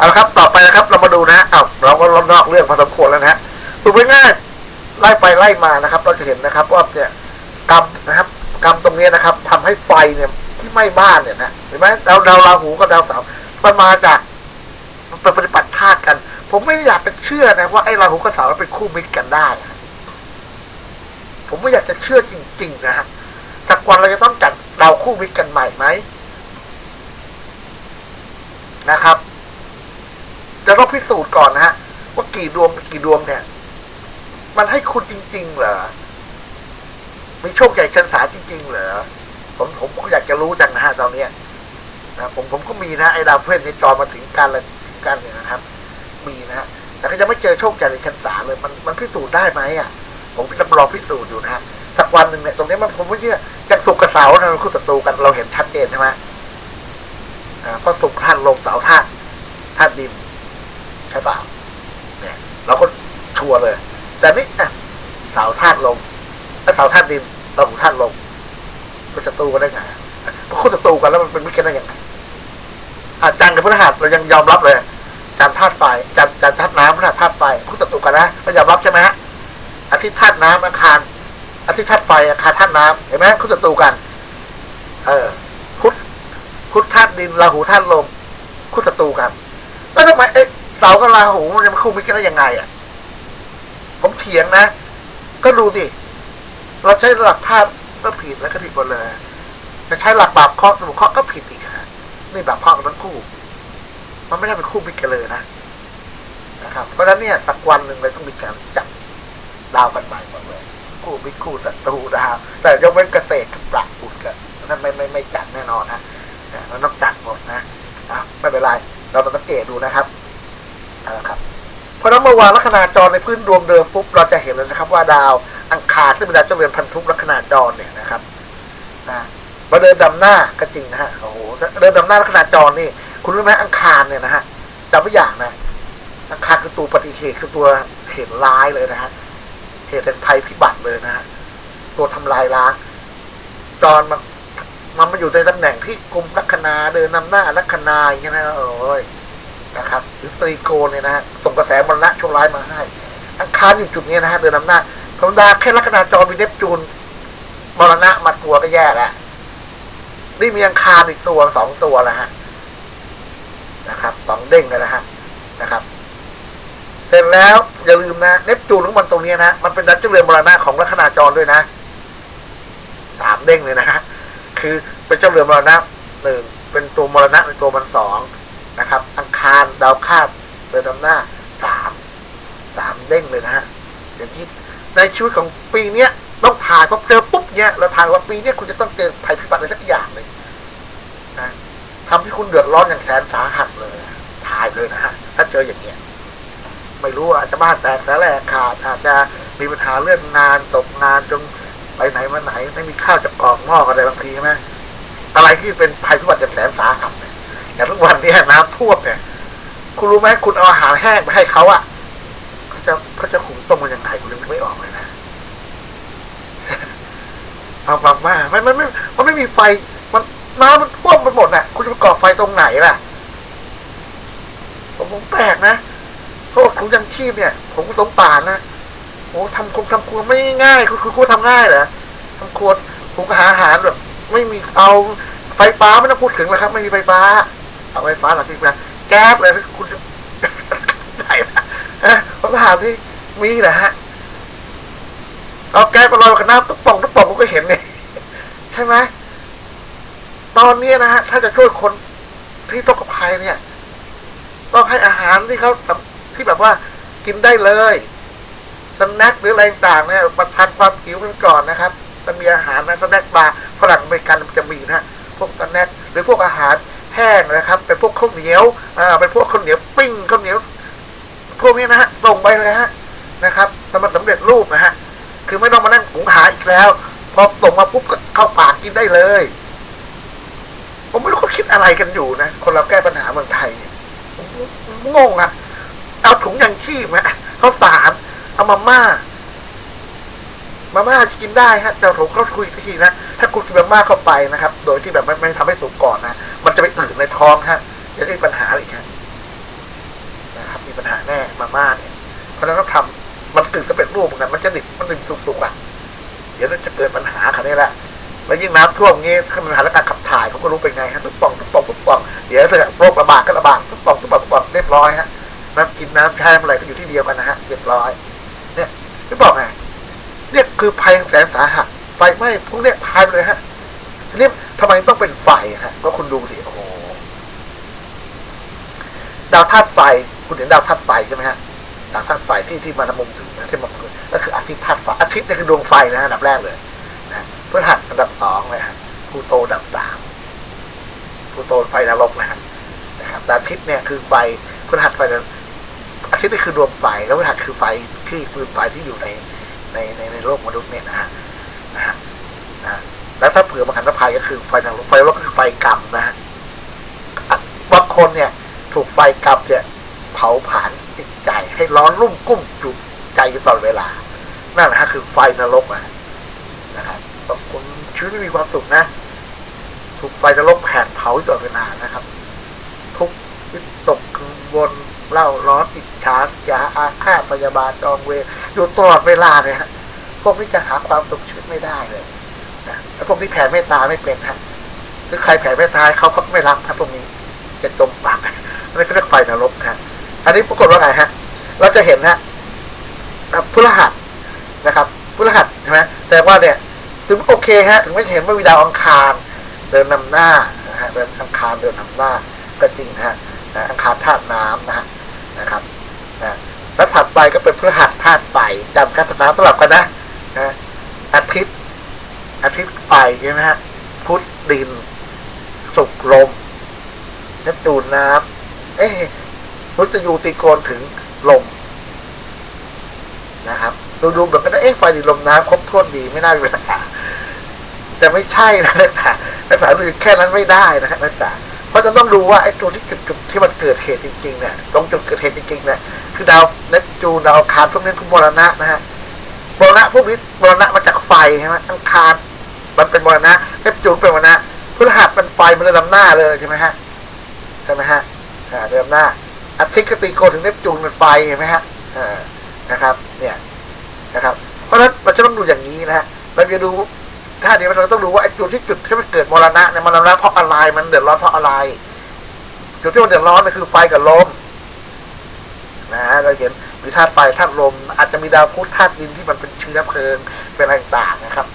เอาละครับ ต่อไปนะครับ เรามาดูนะอ้าวเราก็นอกเรื่องพอสมควรแล้วนะฮะดูง่ายไล่ไปไล่มานะครับ เราจะเห็นนะครับว่าเนี่ยกรรมนะครับกรรมตรงนี้นะครับทำให้ไฟเนี่ยที่ไหม้บ้านเนี่ยนะเห็นไหมดาวดาวราหูกับดาวเสาร์มันมาจากมันเป็นปฏิบัติธาตุกัน ผมไม่อยากจะเชื่อนะว่าไอ้ราหูกับเสาร์เป็นคู่มิตรกันได้ ผมไม่อยากจะเชื่อจริง ๆ นะฮะสักวันเราจะต้องจัดดาวคู่มิตรกันใหม่ไหมนะครับ จะต้องพิสูจน์ก่อนนะฮะ ว่ากี่ดวงกี่ดวงเนี่ย มันให้คุณจริง ๆ เหรอมีโชคใหญ่ชันสาจริง ๆ เหรอผมผมก็อยากจะรู้จังนะฮะตอนเนี้ยนะผมผมก็มีนะไอ้ดาวเพื่อนในจอมาถึงการละถึงกันเนี่ยนะครับ มีนะฮะแต่ก็ยังไม่เจอโชคใหญ่ในชันสาเลย มันมันพิสูจน์ได้ไหมอะ ผมจะรอพิสูจน์อยู่นะฮะสักวันหนึ่งเนี่ยตรงนี้มันผมไม่เชื่อจากสุกกับเสาร์นะมันคู่ศัตรูกันเราเห็นชัดเจนใช่ไหมอ่าเพราะสุกท่านลมเสาท่านท่านดิน ใช่เปล่าเนี่ยเราก็ชัวร์เลย แต่นี่อะเสาธาตุลมเสาธาตุดินเราหูธาตุลมเป็นศัตรูกันได้ไงเป็นคู่ศัตรูกันแล้วมันเป็นมิตรกันได้ยังไงอาจารย์กับพฤหัสเรายังยอมรับเลยจันทร์ธาตุไฟจันทร์จันทร์ธาตุน้ำพฤหัสธาตุไฟคู่ศัตรูกันนะเรายอมรับใช่ไหมฮะอาทิตย์ธาตุน้ำอังคารอาทิตย์ธาตุไฟอังคารธาตุน้ำเห็นไหมคู่ศัตรูกัน เออพุธพุธธาตุดินราหูธาตุลมคู่ศัตรูกันแล้วทำไมเอ๊ะ เสากับราหูมันจะมาคู่มิตรกันได้ยังไงอะ ผมเถียงนะ ก็ดูสิ เราใช้หลักธาตุก็ผิดแล้วก็ผิดหมดเลยจะใช้หลักบาปเคาะสมุเคาะก็ผิดอีกฮะนี่บาปเคาะห์กันทั้งคู่ มันไม่ได้เป็นคู่มิตรกันเลยนะนะครับ เพราะฉะนั้นเนี่ยสักวันหนึ่งเลยต้องมีการจับดาวกันใหม่หมดเลยคู่มิตรคู่ศัตรูดาวแต่ยกเว้นเกษตรกับปราบุตรกันนั่นไม่ไม่ไม่จัดแน่นอนนะนะมันต้องจัดหมดนะอะไม่เป็นไร เราต้องสังเกตดูนะครับ เพราะนั้นเมื่อวานลัคนาจรในพื้นดวงเดิมปุ๊บเราจะเห็นเลยนะครับ ว่าดาวอังคารซึ่งเป็นดาวเจ้าเรือนพันธุลัคนาจรเนี่ยนะครับนะมาเดินดำหน้าก็จริงนะฮะโอ้โหเดินดำหน้าลัคนาจรนี่ คุณรู้ไหมอังคารเนี่ยนะฮะจำไว้อย่างนะอังคารคือตัวปฏิเหตุคือตัวเหตุร้ายเลยนะฮะเหตุแห่งภัยพิบัติเลยนะฮะตัวทำลายล้างจรมันมันมาอยู่ในตำแหน่งที่กลุ่มลัคนาเดินนำหน้าลัคนาอย่างเงี้ยนะโอ้ย นะครับหรือตรีโกนเนี่ยนะฮะส่งกระแสมรณะชั่วร้ายมาให้ อังคารอยู่จุดนี้นะฮะเดินนำหน้าธรรมดาแค่ลัคนาจรมีเนปจูนมรณะมาตัวก็แย่แล้วนี่มีอังคารอีกตัวสองตัวแล้วฮะนะครับสองเด้งเลยนะฮะนะครับเสร็จแล้วอย่าลืมนะเนปจูนของมันตรงนี้นะมันเป็นดัชเจเรือมรณะของลัคนาจรด้วยนะสามเด้งเลยนะฮะคือเป็นเจ้าเรือมรณะหนึ่งเป็นตัวมรณะในตัวมันสองนะครับ อัง คารดาวคาบเดินนำหน้าสามสามเด้งเลยนะฮะอย่างที่ในชีวิตของปีเนี้ยต้องถ่ายพอเจอปุ๊บเนี้ยเราถ่ายว่าปีเนี้ยคุณจะต้องเจอภัยพิบัติอะไรสักอย่างเลยนะทำให้คุณเดือดร้อนอย่างแสนสาหัสเลยถ่ายเลยนะฮะถ้าเจออย่างเงี้ยไม่รู้อาจจะบ้านแตกแสลกขาดอาจจะมีปัญหาเรื่องงานตกงานจนไปไหนมาไหนไม่มีข้าวจะกอกหม้ออะไรบางทีใช่ไหมอะไรที่เป็นภัยพิบัติอย่างแสนสาหัสเนี่ยอย่างทุกวันนี้น้ำท่วมเนี่ย คุณรู้ไหมคุณเอาอาหารแห้งไปให้เขาอะเขาจะเขาจะขุงต้มมันยังไงคุณนึกไม่ออกเลยนะเอาแบบว่ามันมันไม่มันไม่มีไฟ มันน้ำมันท่วมไปหมดน่ะ คุณจะไปก่อไฟตรงไหนล่ะ ผมผมแปลกนะเพราะถุงยังชีพเนี่ย ผมก็สงสารนะโอ้ทำคงทำครัวไม่ง่ายคุณคุณคุณทำง่ายเหรอทำครัวผมก็หาอาหารแบบไม่มีเอาไฟฟ้าไม่ต้องพูดถึงแล้วครับ ไม่มีไฟฟ้า เอาไฟฟ้าหลักที่มา แก๊สเลยคุณได้นะฮะผมถามที่มีนะฮะเอาแก๊สไปลอยกับน้ำตุ๊กป่องตุ๊กป่องผมก็เห็นไงใช่ไหมตอนนี้นะฮะถ้าจะช่วยคนที่ต้องกับภัยเนี่ย ต้องให้อาหารที่เขาที่แบบว่ากินได้เลยสแน็คหรืออะไรต่างเนี่ยประทันความหิวกันก่อนนะครับจะมีอาหารนะสแน็คบาร์ฝรั่งอเมริกันจะมีนะพวกสแน็คหรือพวกอาหาร ห้งนะครับ เป็นพวกข้าวเหนียวอ่าเป็นพวกข้าวเหนียวปิ้งข้าวเหนียวพวกนี้นะฮะส่งไปเลยฮะนะครับสำหรับสำเร็จรูปนะฮะคือไม่ต้องมานั่งหุงหาอีกแล้ว พอส่งมาปุ๊บก็เข้าปากกินได้เลย ผมไม่รู้เขาคิดอะไรกันอยู่นะ คนเราแก้ปัญหาเมืองไทยเนี่ยงงอะเอาถุงยังชีพนะข้าวสารเอามาม่า มาม่ากินได้ฮะแต่ผมเขาคุยสักทีนะถ้าคุณกินมาม่าเข้าไปนะครับ โดยที่แบบไม่ไม่ทำให้สุกก่อนนะมันจะไปอืดในท้องฮะจะได้ปัญหาอีกฮะครับ มีปัญหาแน่มาม่าเนี่ยเพราะนั้นต้องทำมันตื่นก็เป็นรูปเหมือนกันมันจะดิบมันดิบสุกๆอะเดี๋ยวจะเกิดปัญหาคันนี้แหละแล้วยิ่งน้ำท่วมงี้ถ้ามันหาการขับถ่ายเขาก็รู้เป็นไงฮะทุกป่องทุกป่องทุกป่องเดี๋ยวเถอะโรคระบาดก็ระบาดทุกป่องทุกป่องทุกป่องเรียบร้อยฮะน้ำกินน้ำใช้อะไรก็อยู่ที่เดียวกันนะฮะเรียบร้อย เนี่ยที่บอกไง คือภัยแสนสาหัสไฟไหม้พวกเนี้ยตายไปเลยฮะทีนี้ทำไมต้องเป็นไฟฮะ ก็คุณดูสิโอ้โหดาวธาตุไฟคุณเห็นดาวธาตุไฟใช่ไหมฮะดาวธาตุไฟที่ที่มาทำมุมถึงนะที่มาเกิดก็คืออาทิตย์ธาตุไฟอาทิตย์นี่คือดวงไฟนะอันดับแรกเลยนะพฤหัสอันดับสองเลยฮะพลูโตอันดับสามพลูโตไฟนรกนะฮะนะครับดาวอาทิตย์เนี่ยคือไฟพฤหัสไฟนรกอาทิตย์นี่คือดวงไฟแล้วพฤหัสคือไฟที่ฟืนไฟที่อยู่ใน ในในในโลกมนุษย์เนี่ยนะฮะนะฮะนะแล้วถ้าเผื่อมาขันธภัยก็คือไฟนรกไฟนรกคือไฟกรรมนะฮะบางคนเนี่ย ถูกไฟกรรมเนี่ย เผาผลาญจิตใจให้ร้อนรุ่มกุ้มจุกใจอยู่ตลอดเวลา นั่นแหละฮะคือไฟนรกอะนะครับบางคนชีวิตไม่มีความสุขนะ ถูกไฟนรกแผดเผาอยู่ตลอดเวลานะครับ ทุกข์ตกกังวล เล่าร้อนอิจฉาอยาอาฆาตพยาบาทจองเวรอยู่ตลอดเวลาเลยฮะพวกนี้จะหาความสุขชีวิตไม่ได้เลยนะแล้วพวกนี้แผ่เมตตาไม่เป็นฮะหรือใครแผ่เมตตาเขาเขาไม่รักครับพวกนี้จะจมปากอันนี้เขาเรียกไฟนรกฮะอันนี้ปรากฏว่าไงฮะ เราจะเห็นฮะอะพฤหัสนะครับพฤหัสใช่ไหมแต่ว่าเนี่ยถึงโอเคฮะถึงไม่เห็นว่ามีดาวอังคาร เดินนำหน้านะฮะเดินอังคารเดินนำหน้าก็จริงฮะนะอังคารธาตุน้ำนะฮะ นะครับนะแล้วถัดไปก็เป็นพฤหัสธาตุไฟจำกันน้ำสลับกันนะนะอาทิตย์ อาทิตย์ไฟใช่ไหมฮะพุธดินศุกลมเนปจูนน้ำเอ๊ะมุตยูตีโกนถึงลมนะครับดูดูแบบก็เอ๊ะไฟดินลมน้ำครบถ้วนดีไม่น่ามีปัญหาแต่ไม่ใช่นะนักศึกษานักศึกษาแค่นั้นไม่ได้นะฮะนักศึกษา เพราะจะต้องดูว่าไอ้ตัวที่จุดที่มันเกิดเหตุจริงๆเนี่ยตรงจุดเกิดเหตุจริงๆเนี่ยคือดาวเนปจูนดาวอังคารพวกนี้ทุกมรณะนะฮะมรณะพวกนี้มรณะมาจากไฟใช่ไหมอังคารมันเป็นมรณะเนปจูนเป็นมรณะพฤหัสเป็นไฟมันเลยนำหน้าเลยใช่ไหมฮะใช่ไหมฮะอ่าเดิมหน้าอาทิตย์ก็ตีโกถึงเนปจูนเป็นไฟเห็นไหมฮะอ่านะครับ เนี่ยนะครับ เพราะฉะนั้นเราจะต้องดูอย่างนี้นะฮะเราจะดู ถ้าเดี๋ยวเราต้องดูว่าไอ้จุดที่จุดที่มันเกิดมรณะเนี่ยมรณะเพราะอะไรมันเดือดร้อนเพราะอะไรจุดที่มันเดือดร้อนก็คือไฟกับลมนะฮะเราเห็นมีธาตุไฟธาตุลม อาจจะมีดาวพุธธาตุดินที่มันเป็นเชื้อเพลิงเป็นอะไรต่างๆนะครับ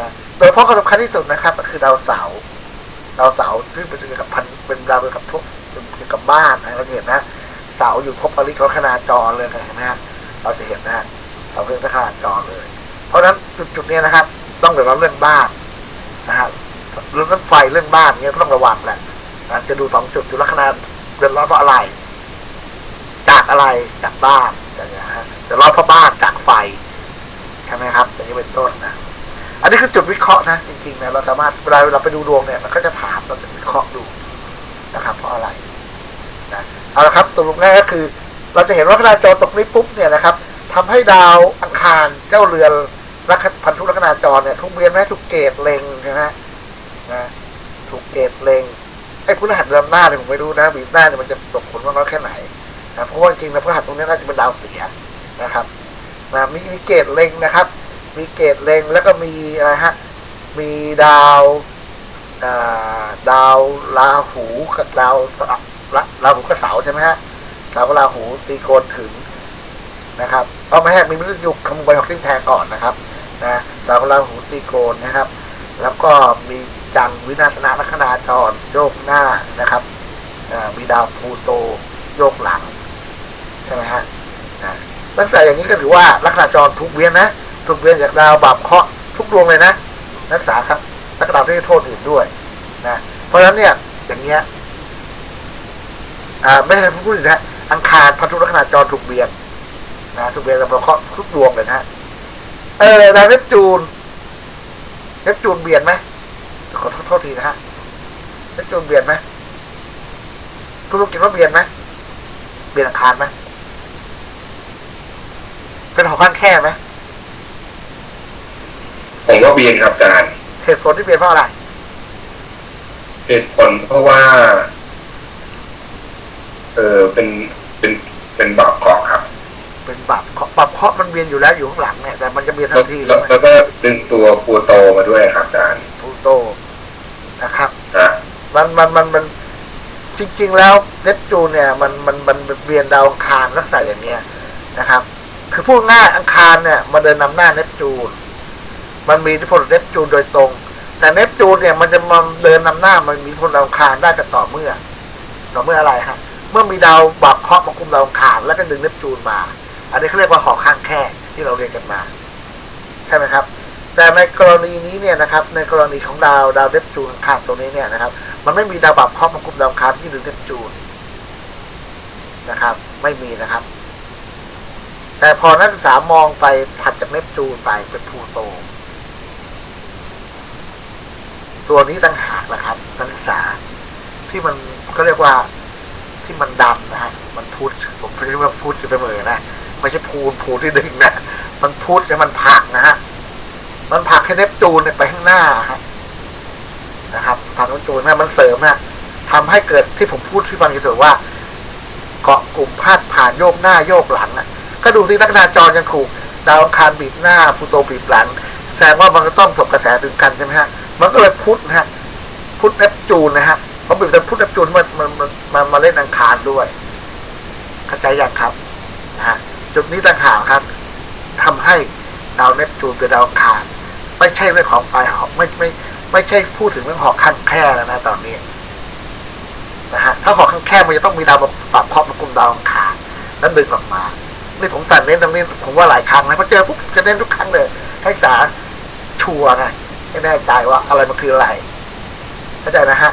นะโดยเฉพาะข้อสำคัญที่สุดนะครับ ก็คือดาวเสาร์ดาวเสาร์ซึ่งเป็นเกี่ยวกับพันเป็นดาวเกี่ยวกับทุกเกี่ยวกับบ้านนะเราเห็นนะเสาร์อยู่ภพปริลัคนาจรเลยนไหมฮะเราจะเห็นนะฮะเสาร์เป็นลัคนาจรเลย เพราะฉะนั้นจุดจุดๆเนี้ยนะครับ ต้องเดือดร้อนเรื่องบ้านนะฮะเรื่องไฟเรื่องบ้านเนี้ยต้องระวังแหละจะดูสองจุดจุดลัคนาเดือดร้อนเพราะอะไร จากอะไรจากบ้านอย่างเงี้ยฮะเดือดร้อนเพราะบ้านจากไฟใช่ไหมครับอย่างนี้เป็นต้นนะอันนี้คือจุดวิเคราะห์นะจริงๆนะเราสามารถเวลาเราไปดูดวงเนี่ยมันก็จะถามเราจะวิเคราะห์ดูนะครับ เพราะอะไรนะเอาละครับสรุปแรกก็คือ เราจะเห็นว่าพระราจรตกนี้ปุ๊บเนี่ยนะครับทำให้ดาวอังคารเจ้าเรือน ลัคพันธุลัคนาจรเนี่ยทุกเวียนไหมทุกเกตเลงใช่ไหมนะถูกเกตเลงไอ้พฤหัสเดือนหน้าเนี่ยผมไม่รู้นะบีบหน้าเนี่ยมันจะส่งผลมาน้อยแค่ไหนนะเพราะว่าจริงๆนะพฤหัสตรงนี้น่าจะเป็นดาวเสียนะครับนะมีมีเกตเลงนะครับ มีเกตเลงแล้วก็มีอะไรฮะมีดาวดาวราหูกับดาวราราหูกับเสาใช่ไหมฮะดาวราหูตีโกนถึงนะครับเอาไม่ให้มีมฤตยูขโมยออกทิ้งแทนก่อนนะครับ นะดาวราหูตีโกนนะครับ แล้วก็มีจันทร์วินาศนาลัคนาจรโยกหน้านะครับอ่ามีดาวพูโตโยกหลัง ใช่ไหมฮะนะลักษณะอย่างนี้ก็ถือว่าลัคนาจรทุกเวียนนะทุกเวียนจากดาวบาปเคราะห์ทุกดวงเลยนะรักษาครับรักษาไม่โทษอื่นด้วยนะเพราะฉะนั้นเนี่ยอย่างเงี้ยอ่าไม่ใช่พูดถึงนะอังคารพันธุลักษณะจรถูกเวียนนะถูกเวียนกับาปเคราะห์ทุกดวงเลยนะ เออดาวเนปจูนเนปจูนเบียนไหมขอโทษโทษทีนะฮะเนปจูนเบียนไหมคุณรู้กินว่าเบียนไหมเบียนอังคารไหมเป็นหอข้างแค่ไหมผมว่าเบียนครับอาจารย์เหตุผลที่เปลี่ยนเพราะอะไรเหตุผลเพราะว่า เออเป็นเป็นเป็นบาปเคราะห์ครับ เป็นบาป เคราะห์บาปเคราะห์มันเวียนอยู่แล้วอยู่ข้างหลังเนี่ยแต่มันจะเวียนทัแล้วนทีเลแล้วยแล้วก็ดึงตัวพลูโตมาด้วยครับอาจารย์พลูโตนะครับนะมันมันมันมันจริง ๆ แล้วเนปจูนเนี่ยมันมันมันมันเวียนดาวอังคารลักษณะอย่างเนี้ยนะครับ คือพูดง่ายอังคารเนี่ยมันเดินนำหน้าเนปจูน มันมีอิทธิพลเนปจูนโดยตรง แต่เนปจูนเนี่ยมันจะมาเดินนำหน้ามันมีอิทธิพลดาวอังคารได้แต่ต่อเมื่อ ต่อเมื่ออะไรฮะเมื่อมีดาวบาปเคราะห์มาคุมดาวอังคารแล้วก็ดึงเนปจูนมา อันนี้เขาเรียกว่าหอข้างแค่ที่เราเรียนกันมา ใช่ไหมครับ แต่ในกรณีนี้เนี่ยนะครับ ในกรณีของดาวดาวเนปจูนข้างตรงนี้เนี่ยนะครับ มันไม่มีดาวบาปเคราะห์มาคุมดาวคารที่ดึงเนปจูนนะครับ ไม่มีนะครับ แต่พอนักศึกษามองไปถัดจากเนปจูนไปเป็นพูโต ตัวนี้ต่างหากนะครับนักศึกษาที่มันก็เรียกว่าที่มันดำนะฮะ มันพุทธผมเรียกว่าพุทธเสมอนะ ไม่ใช่พูนพูนที่ดึงนะมันพุทธแล้วมันผักนะฮะมันผักให้เนปจูนไปข้างหน้าฮะนะครับผักเนปจูนนะมันเสริมนะทำให้เกิดที่ผมพูดที่ฟังอยู่เสมว่า เกาะกลุ่มพาดผ่านโยกหน้าโยกหลังอะก็ดูสิลักษณะจรยังถูกดาวคารบีบหน้าพูโตบีบหลังแสดงว่ามันก็ต้องส่งกระแสถึงกันใช่ไหมฮะมันก็เลยพุทธนะฮะพุทธเนปจูนนะฮะเพราะบีบแต่พุทธเนปจูนมันมันมันมันมาเล่นอังคารด้วยเข้าใจยังครับนะฮะ จุดนี้ต่างหากครับทำให้ดาวเนปจูนเป็นดาวคารไม่ใช่เรื่องของปลายหอกไม่ไม่ ไม่ใช่พูดถึงเรื่องหอกข้างแค่แล้วนะตอนนี้นะฮะถ้าหอกข้างแค่มันจะต้องมีดาวมาปรับเคราะห์มากลุ่มดาวคารแล้วดึงออกมานี่ผมตัดเน้นตรงนี้ผมว่าหลายครั้งนะพอเจอปุ๊บจะเน้นทุกครั้งเลย ให้สาชัวร์ไงให้แน่ใจว่าอะไรมันคืออะไรเข้าใจนะฮะ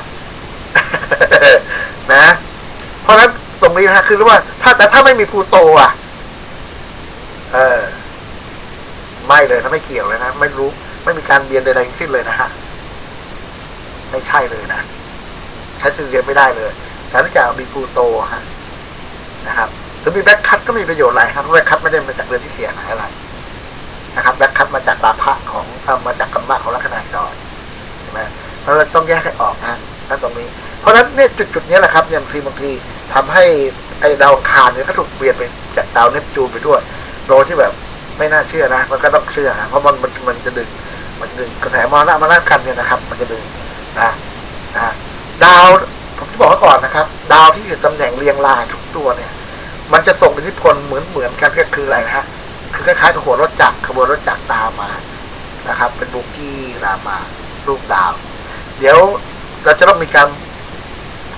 นะ เพราะฉะนั้นตรงนี้นะคือรู้ว่า ถ้าแต่ถ้าไม่มีพลูโตอะ เออ ไม่เลยนะไม่เกี่ยวเลยนะไม่รู้ ไม่มีการเรียนใดๆทั้งสิ้นเลยนะฮะไม่ใช่เลยนะใช้สื่อเรียนไม่ได้เลยแต่ถ้าจากมีพลูโตฮะนะครับหรือมีแบ็คคัทก็มีประโยชน์อะไรครับแบ็คคัทไม่ได้มาจากเรือที่เสียหายอะไรนะครับแบ็คคัทมาจากลาภะของมาจากกรรมะของลัคนาจรใช่ไหมเพราะเราต้องแยกให้ออกนะนั่นตรงนี้ เพราะฉะนั้นเนี่ยจุดจุดๆนี้แหละครับเนี่ยบางทีบางทีทำให้ไอ้ดาวคารเนี่ยก็ถูกเปลี่ยนไปจากดาวเนปจูนไปด้วย โดยที่แบบไม่น่าเชื่อนะ มันก็ต้องเชื่อนะเพราะมันมันมันจะดึง มันจะดึงกระแสมรณะมานากันเนี่ยนะครับ มันจะดึงนะนะดาวผมจะบอกไว้ก่อนนะครับ ดาวที่อยู่ตำแหน่งเรียงรายทุกตัวเนี่ย มันจะส่งอิทธิพลเหมือนเหมือนกันก็คืออะไรนะฮะคือคล้ายๆกับหัวรถจักรขบวนรถจักรตามมานะครับ เป็นบุกี้ตามมารูปดาว เดี๋ยวเราจะต้องมีการ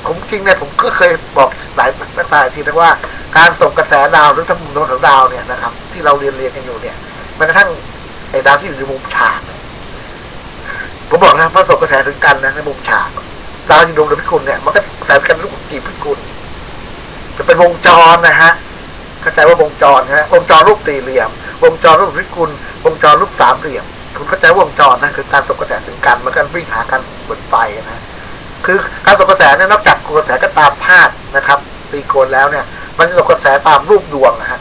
ผมจริงเนี่ยผมก็เคยบอกหลายหลายทีนะว่า การส่งกระแสดาวหรือทั้งมุมโน้นของดาวเนี่ยนะครับ ที่เราเรียนเรียนกันอยู่เนี่ยแม้กระทั่งไอ้ดาวที่อยู่ในมุมฉากผมบอกนะพอส่งกระแสถึงกันนะในมุมฉากดาวอยู่ดวงดวงพิกุลเนี่ยมันก็กระแสงกันทุกกี่พิกุลจะเป็นวงจรนะฮะเข้าใจว่าวงจรนะฮะวงจรรูปสี่เหลี่ยม วงจรรูปพิกุลวงจรรูปสามเหลี่ยมคุณเข้าใจว่าวงจรนะคือการส่งกระแสถึงกันมันก็วิ่งหากันบนไฟนะคือการส่งกระแสเนี่ยนอกจากกระแสก็ตามธาตุนะครับ ตีโกนแล้วเนี่ย มันจะกระแสตามรูปดวงนะฮะ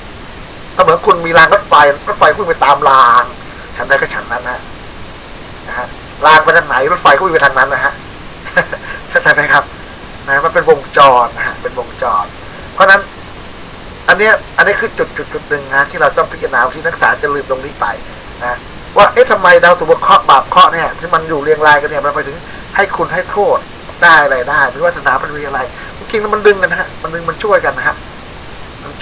ถ้าเหมือนคุณมีรางรถไฟรถไฟวิ่งไปตามราง ฉันใดก็ฉันนั้นนะนะฮะรางไปทางไหนรถไฟก็วิ่งไปทางนั้นนะฮะเข้าใจไหมครับนะมันเป็นวงจรนะฮะเป็นวงจร เพราะฉะนั้น อันเนี้ยอันนี้คือจุดจุดจุดหนึ่งนะที่เราต้องพิจารณาที่นักศึกษาจะลืมตรงนี้ไปนะว่าเอ๊ะทำไมดาวสุบเคราะห์บาปเคราะห์เนี่ยที่มันอยู่เรียงรายกันเนี่ยมันไปถึงให้คุณให้โทษได้อะไรได้หรือว่าศาสนามันมีอะไรจริงๆแล้วมันดึงกันนะฮะมันดึงมันช่วยกันนะฮะ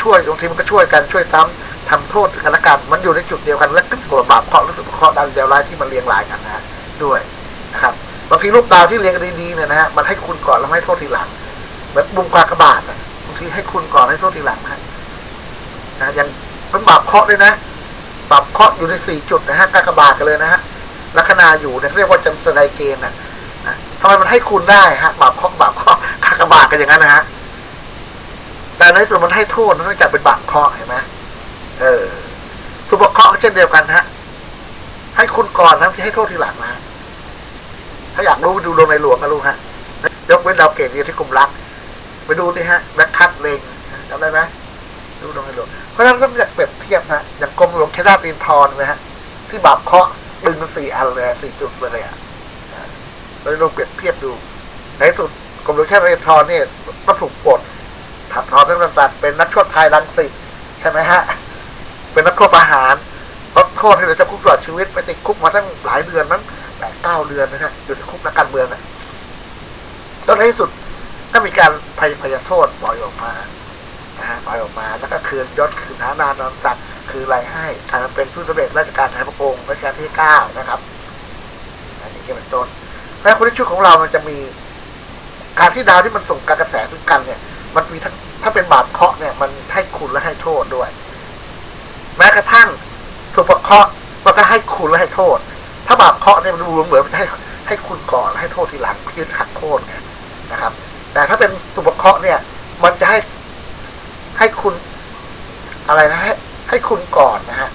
ช่วยบางทีมันก็ช่วยกันช่วยซ้ำทำโทษกันละกันมันอยู่ในจุดเดียวกันและขึ้นกับบาปเคราะห์หรือสุบเคราะห์ดาวเดียวร้ายที่มันเรียงรายกันนะด้วยนะครับบางทีรูปดาวที่เรียงกันดีๆเนี่ยนะฮะมันให้คุณก่อนแล้วให้โทษทีหลังเหมือนบุมกากระบาทอะบางทีให้คุณก่อนให้โทษทีหลังนะฮะนะยังเป็นบาปเคราะห์ด้วยนะบาปเคราะห์อยู่ในสี่จุดนะฮะกากบาทกันเลยนะฮะลัคนาอยู่เนี่ยเรียกว่าจันทรายเกณฑ์นะนะทำไมมันให้คุณได้ฮะบาปเคราะห์บาปเคราะห์กากบาทกันอย่างนั้นนะฮะ แต่ในส่วนมันให้โทษมันไม่จัดเป็นบาปเคราะห์เห็นไหมเออสุบเคราะห์ก็เช่นเดียวกันฮะ ให้คุณก่อนนะที่ให้โทษทีหลังนะถ้าอยากรู้ดูดวงในหลวงนะลูกฮะยกเว้นดาวเกตเรียนที่กลุ่มรัก ไปดูสิฮะแบ็คคัทเลงจำได้ไหมดูตรงนี้ดูเพราะฉะนั้นต้องอยากเปรียบเทียบนะอย่างกรมหลวงชนาตีนทรไหมฮะ ที่บาปเคราะห์ดึงสี่อันเลยสี่จุดเลยอะเราลองเปรียบเทียบดูในที่สุดกรมหลวงชนาตีนทรเนี่ยต้องถูกปลด ถัดทอนทั้งต่างๆเป็นนักโทษไทยรังสิตใช่ไหมฮะ เป็นนักโทษประหารลดโทษให้เหลือจำคุกตลอดชีวิตไปติดคุกมาตั้งหลายเดือนมั้งแปดเก้าเดือนนะฮะอยู่ในคุกนักการเมืองนะจนในที่สุดก็มีการพยพยโทษปล่อยออกมานะฮะปล่อยออกมา แล้วก็คืนยศคืนฐานานอนจักคือรายให้การเป็นผู้สำเร็จราชการแทนพระองค์รัชกาลที่เก้านะครับ อันนี้ก็เป็นต้นแม้คนที่ชุดของเรามันจะมีการที่ดาวที่มันส่งการกระแสถึงกันเนี่ย มันมีทั้งถ้าเป็นบาปเคราะห์เนี่ยมันให้คุณและให้โทษด้วย แม้กระทั่งสุภเคราะห์มันก็ให้คุณและให้โทษ ถ้าบาปเคราะห์เนี่ยมันดูเหมือนให้ให้คุณก่อนให้โทษทีหลังคือหักโทษไงนะครับ แต่ถ้าเป็นสุภเคราะห์เนี่ย มันจะให้ให้คุณอะไรนะให้ให้คุณก่อนนะฮะ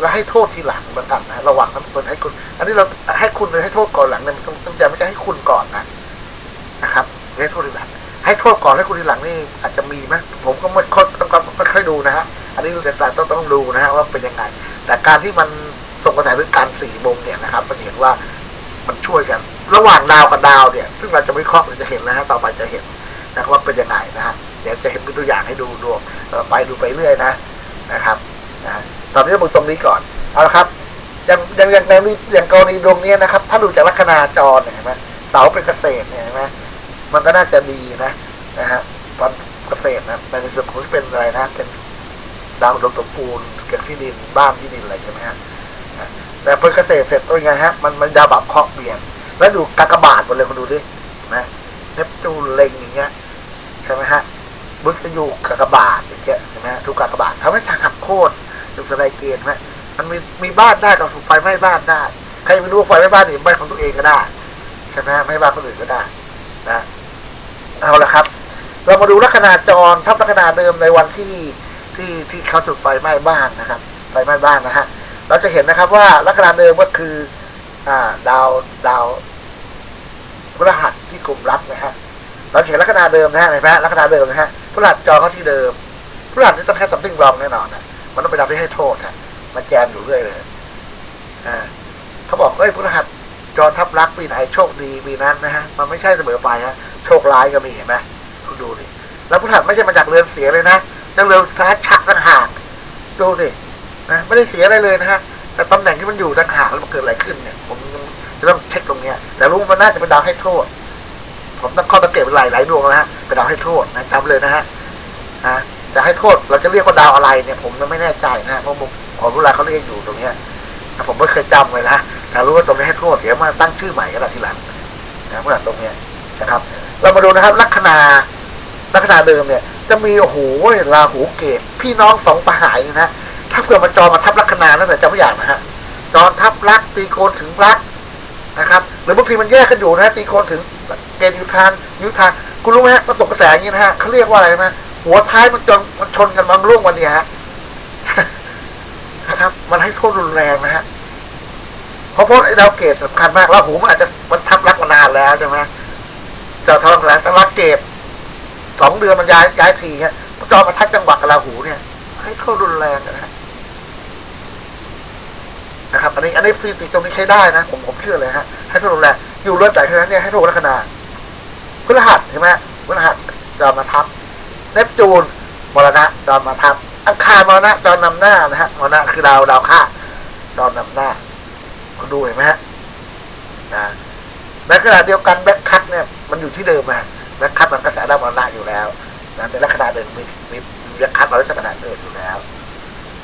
แล้วให้โทษทีหลังเหมือนกันนะระหวังนะมันให้คุณ อันนี้เราให้คุณหรือให้โทษก่อนหลังเนี่ยมันต้องจะไม่ใช่ให้คุณก่อนนะนะครับให้โทษทีหลัง ให้โทษก่อนให้คุณทีหลังนี่อาจจะมีไหมผมก็ไม่ค่อยต้องไม่ค่อยดูนะฮะอันนี้แต่แต่ต้องต้องดูนะฮะว่าเป็นยังไง แต่การที่มันส่งกระแสถึงการสี่มุมเนี่ยนะครับมันเห็นว่ามันช่วยกัน ระหว่างดาวกับดาวเนี่ย ซึ่งเราจะวิเคราะห์เราจะเห็นนะฮะต่อไปจะเห็นนะครับว่าเป็นยังไงนะฮะเดี๋ยวจะเห็นเป็นตัวอย่างให้ดูดูเอ่อไปดูไปเรื่อยนะนะครับนะตอนนี้มาตรงนี้ก่อนเอาละครับอย่างอย่างอย่างในอย่างกรณีดวงนี้นะครับ ถ้าดูจากลัคนาจรเนี่ยเห็นไหมเสาเป็นเกษตรเนี่ยเห็นไหม มันก็น่าจะดีนะนะฮะตอนเกษตรนะในส่วนของที่เป็นอะไรนะ เป็นดาวอุดมสมบูรณ์เกิดที่ดินบ้านที่ดินอะไรใช่ไหมฮะแต่พอเกษตรเสร็จเป็นไงฮะมันมันดาวแบบเคราะห์เปลี่ยนแล้วดูกากบาทหมดเลยคุณดูดินะเนปจูนเล็งอย่างเงี้ยใช่ไหมฮะบุษยูกากบาทอย่างเงี้ยใช่ไหมทุกกากบาททำให้ทางหักโค่นดูสไลเกณฑ์ไหมมันมีมีบ้านได้กับถูไฟไหม้บ้านได้ใครไม่รู้ไฟไหม้บ้านนี่ไหม้ของตัวเองก็ได้ใช่ไหมไม่บ้านคนอื่นก็ได้นะ เอาละครับ เรามาดูลัคนาจรทับลัคนาเดิมในวันที่ที่ที่เขาจุดไฟไหม้บ้านนะครับ ไฟไหม้บ้านนะฮะ เราจะเห็นนะครับว่าลัคนาเดิมก็คือ อ่า ดาวดาวพฤหัสที่กลุ่มรับนะฮะ เราเห็นลัคนาเดิมนะฮะเห็นไหมฮะลัคนาเดิมนะฮะพฤหัสจอเขาที่เดิมพฤหัสนี่ต้องแค่ตับติ้งรองแน่นอนนะมันต้องเป็นดาวที่ให้โทษฮะมันแจมอยู่เรื่อยเลยอ่าเขาบอกเอ้ยพฤหัสจอทับรักปีไหนโชคดีปีนั้นนะฮะ มันไม่ใช่เสมอไปฮะ โชคร้ายก็มีเห็นไหมคุณดูดิแล้วพฤหัสไม่ใช่มาจากเรือนเสียเลยนะจังเร็วซ้ายฉักต่างหากดูสินะไม่ได้เสียอะไรเลยนะฮะแต่ตำแหน่งที่มันอยู่ต่างหากแล้วมันเกิดอะไรขึ้นเนี่ย ผมจะต้องเช็คตรงเนี้ยแต่รู้ว่ามันน่าจะเป็นดาวให้โทษ ผมต้องข้อสังเกตเป็นหลายหลายดวงนะฮะเป็นดาวให้โทษนะจำเลยนะฮะนะแต่ให้โทษเราจะเรียกว่าดาวอะไรเนี่ย ผมไม่แน่ใจนะเพราะผมขอรู้รายเขาเรียกอยู่ตรงเนี้ยนะผมไม่เคยจำเลยนะแต่รู้ว่าตรงนี้ให้โทษเดี๋ยวมาตั้งชื่อใหม่ก็ได้ทีหลังนะเมื่อตรงเนี้ยนะครับ เรามาดูนะครับ ลัคนาลัคนาเดิมเนี่ย จะมีโอ้โหราหูเกตพี่น้องสองปหายนี่ยนะถ้าเผื่อมาจอมาทับลัคนานั่นแต่จะไม่อยางนะฮะจอทับรักตีโกนถึงรักนะครับ หรือบางทีมันแยกกันอยู่นะฮะตีโกนถึงเกณฑ์ยุทานยุทานคุณรู้ไหมฮะมันตกกระแสอย่างนี้นะฮะเขาเรียกว่าอะไรนะหัวท้ายมันจนมันชนกันมันร่วงวันเนี้ยฮะนะครับ มันให้โทษรุนแรงนะฮะเพราะเพราะไอ้ดาวเกตสำคัญมากแล้วหูมันอาจจะมันทับรักมานานแล้วใช่ไหม จะทำแหล้วแต่รักเกตสองเดือนมันย้ายย้ายทีฮะจอมาทักจังหวะกราหูเนี่ยให้เข้ารุนแรงนะฮะนะครับ อันนี้ อันนี้ฟีติตรงนี้ใช้ได้นะ ผมผมเชื่อเลยฮะให้เข้ารุนแรงอยู่เลือดไหลเท่านั้นเนี่ยให้ถูกลัคนาพฤหัสใช่ไหมพฤหัสจอมาทับเนปจูนมรณะจอมาทับอังคารมรณะจอมนำหน้านะฮะมรณะคือดาวดาวค่าจอมนำหน้าคุณดูเห็นไหมฮะนะในขณะเดียวกันแบ็คคัทเนี่ย มันอยู่ที่เดิมอะแบ็คคัทมันกระแสด้าวมรณะอยู่แล้วนะแต่ลักษณะเดิมมีมีมีแบ็คคัทมาลักษณะเดิมอยู่แล้ว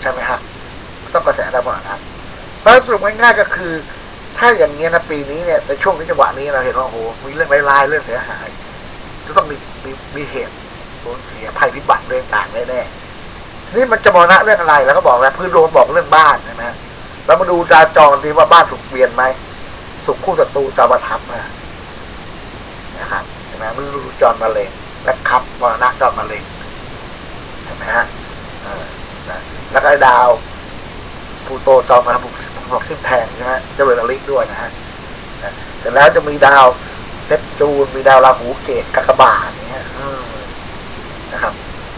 ใช่ไหมฮะต้องกระแสดาวมรณะเพราะสรุปง่ายๆก็คือ ถ้าอย่างเงี้ยนะปีนี้เนี่ยในช่วงนี้จังหวะนี้เราเห็นว่าโอ้โหมีเรื่องร้ายๆเรื่องเสียหาย จะต้องมีมีมีเหตุสูญเสียภัยพิบัติเรื่องต่างแน่ๆนี่มันจะมรณะเรื่องอะไรแล้วก็บอกแล้วพื้นโดนบอกเรื่องบ้านใช่ไหมเรามาดูดาวจรดีว่าบ้านถูกเปลี่ยนไหมสุขคู่ศัตรูจะมาทับนะ นะครับเห็นไมมันดูจรมะเร็งแบ็คคัพมรณะจรมะเร็งเห็นไหมฮะแล้วก็ดาวพูโตจอมมาบุกบุกขึ้นแพงใช่ไหมเจะเป็นอลิกด้วยนะฮะนะแต่แล้วจะมีดาวเนปจูนมีดาวราหูเกตกากบาทอย่างเงี้ยนะครับ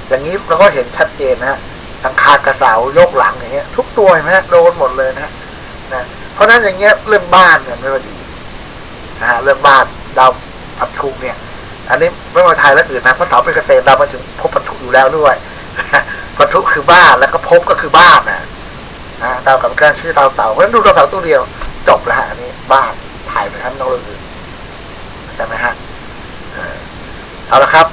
อย่างนี้เราก็เห็นชัดเจนนะฮะทางคากระเสาโยกหลังอย่างเงี้ย ทุกตัวเห็นไหมฮะโดนหมดเลยนะฮะนะเพราะฉะนั้นอย่างเงี้ยเรื่องบ้านเนี่ยไม่ว่าดีนะฮะเรื่องบ้านดาวปัจจุกเนี่ย อันนี้ไม่ว่าไทยและอื่นนะเพราะเสาเป็นเกษตรดาวมาถึงพบปทุอยู่แล้วด้วยปทุคือบ้านแล้วก็พบก็คือบ้านนะนะดาวกับการชื่อดาวเสาเพราะฉะนั้นดูดาวเสาตัวเดียว จบแล้วฮะอันนี้ บ้านถ่ายไปทั้งนอกเรื่องอื่นเข้าใจไหมฮะเออเอาละครับ